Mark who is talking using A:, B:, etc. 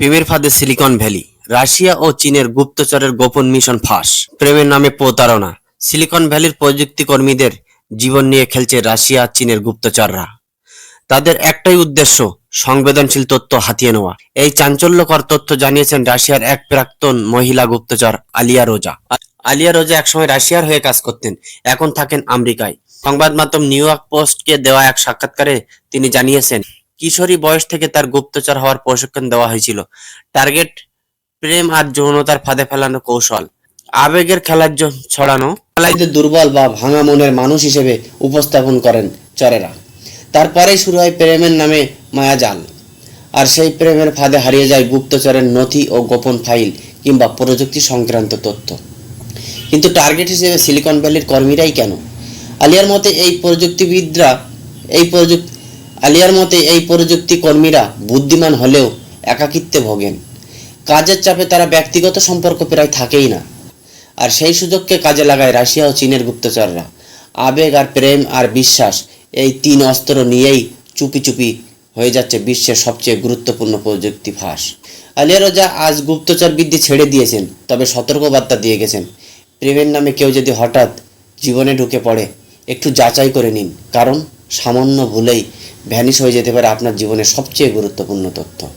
A: প্রেমের ফাঁদে silicon valley, Russia ও চীনের গুপ্তচরের গোপন মিশন ফাঁস। প্রেমের নামে প্রতারণা, সিলিকন ভ্যালির প্রযুক্তি কর্মীদের জীবন নিয়ে খেলছে রাশিয়া, চীনের গুপ্তচররা। তাদের একটাই উদ্দেশ্য, সংবেদনশীল তথ্য হাতিয়ে নেওয়া। এই চাঞ্চল্যকর তথ্য জানিয়েছেন রাশিয়ার এক প্রাক্তন মহিলা গুপ্তচর আলিয়া রোজা। আলিয়া রোজা একসময় রাশিয়ার হয়ে কাজ করতেন, এখন থাকেন আমেরিকায়। সংবাদ মাধ্যম নিউ ইয়র্ক পোস্টকে দেওয়া এক সাক্ষাৎকারে তিনি জানিয়েছেন কিশোরী বয়স থেকে তার গুপ্তচর হওয়ার প্রশিক্ষণ দেওয়া হয়েছিল। টার্গেট, প্রেম আর যৌনতার ফাঁদে ফেলানো কৌশল। আবেগের খেলার ছড়ানো। দুর্বল বা ভাঙা মনের মানুষ হিসেবে উপস্থাপন করেন চরেরা। তারপরেই শুরু হয় প্রেমের নামে মায়াজাল। আর সেই প্রেমের ফাঁদে হারিয়ে যায় গুপ্তচরের নথি ও গোপন ফাইল কিংবা প্রযুক্তি সংক্রান্ত তথ্য। কিন্তু টার্গেট হিসেবে সিলিকন ভ্যালির কর্মীরাই কেন? আলিয়ার মতে এই প্রযুক্তিবিদরা এই প্রযুক্তি আলিয়ার মতে এই প্রযুক্তি কর্মীরা বুদ্ধিমান হলেও একাকিত্বে ভোগেন। কাজের চাপে তারা ব্যক্তিগত সম্পর্ক প্রায় থাকেই না। আর সেই সুযোগকে কাজে লাগায় রাশিয়া ও চীনের গুপ্তচররা। আবেগ আর প্রেম আর বিশ্বাস এই তিন অস্ত্র নিয়েই চুপি চুপি হয়ে যাচ্ছে বিশ্বের সবচেয়ে গুরুত্বপূর্ণ প্রযুক্তি ফাঁস। আলিয়া রাজা আজ গুপ্তচর বিদ্যে ছেড়ে দিয়েছেন, তবে সতর্কবার্তা দিয়ে গেছেন। প্রেমের নামে কেউ যদি হঠাৎ জীবনে ঢুকে পড়ে, একটু যাচাই করে নিন। কারণ সামান্য ভুলেই ভ্যানিশ হয়ে যেতে পারে আপনার জীবনের সবচেয়ে গুরুত্বপূর্ণ তথ্য।